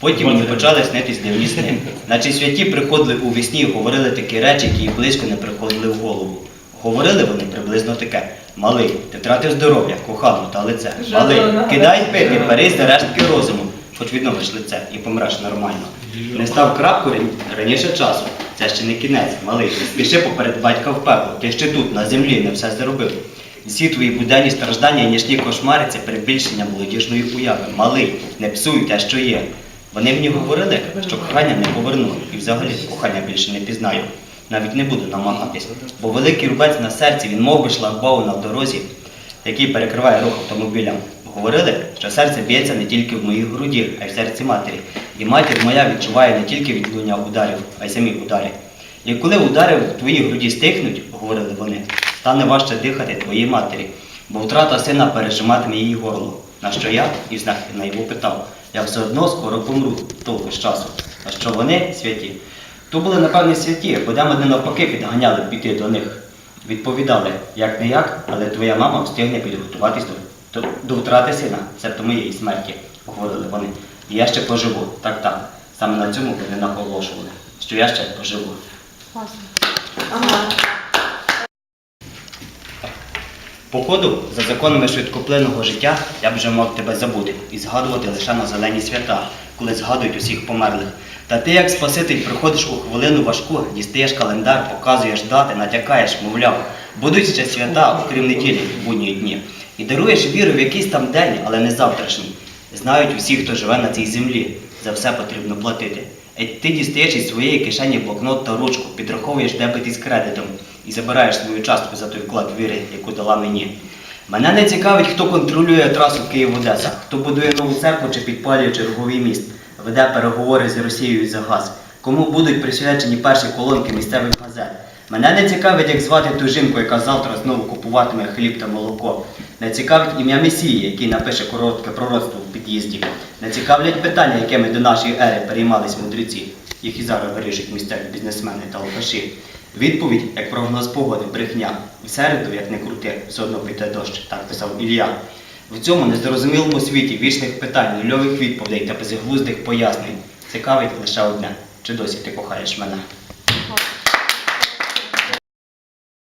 Потім мені почали снитись дивні сни. Наче святі приходили у вісні і говорили такі речі, які їм близько не приходили в голову. Говорили вони приблизно таке. Малий, ти втратив здоров'я, кохану та лице. Малий, кидай пити, бери за рештки розуму, хоч відновиш лице і помреш нормально. Не став крапку раніше часу. Це ще не кінець, малий. Не спіши поперед батька в пекло. Ти ще тут, на землі, не все зробив. Всі твої буденні страждання і нічні кошмари це перебільшення молодіжної уяви. Малий, не псуй те, що є. Вони мені говорили, що кохання не поверну, і взагалі кохання більше не пізнаю. Навіть не буду намагатись, бо великий рубець на серці, він мов би шлагбаум на дорозі, який перекриває рух автомобілям. Говорили, що серце б'ється не тільки в моїй груді, а й в серці матері. І матір моя відчуває не тільки відлуння ударів, а й самі удари. І коли удари в твоїй груді стихнуть, говорили вони, стане важче дихати твоїй матері, бо втрата сина пережиматиме її горло. На що я і на його питав, я все одно скоро помру, толку з часу. А що вони святі? То були, напевне, святі, бо де мене навпаки підганяли піти до них. Відповідали, як не як, але твоя мама встигне підготуватись до, до, до втрати сина, себто моєї смерті, говорили вони. І я ще поживу. Так, так. Саме на цьому вони наголошували, що я ще поживу. Ага. Походу, за законами швидкоплинного життя, я б вже мав тебе забути і згадувати лише на зелені свята, коли згадують усіх померлих. Та ти, як Спаситель, приходиш у хвилину важку, дістаєш календар, показуєш дати, натякаєш, мовляв, будуть ще свята, окрім неділі, в будні дні. І даруєш віру в якийсь там день, але не завтрашній. Знають усі, хто живе на цій землі. За все потрібно платити. Ти дістаєш із своєї кишені блокнот та ручку, підраховуєш дебет із кредитом і забираєш свою частку за той вклад віри, яку дала мені. Мене не цікавить, хто контролює трасу Київ-Одеса, хто будує нову церкву чи підпалює черговий міст, веде переговори з Росією за газ, кому будуть присвячені перші колонки місцевих газет. Мене не цікавить, як звати ту жінку, яка завтра знову купуватиме хліб та молоко. Не цікавить ім'я Месії, який напише коротке пророцтво в під'їзді. Не цікавлять питання, якими до нашої ери переймались мудреці. Їх і зараз вирішують місцеві бізнесмени та алкаші. Відповідь, як прогноз погоди, брехня. В середу, як не крути, все одно піде дощ, так писав Ілля. В цьому незрозумілому світі вічних питань, нульових відповідей та безглуздих пояснень цікавить лише одне. Чи досі ти кохаєш мене?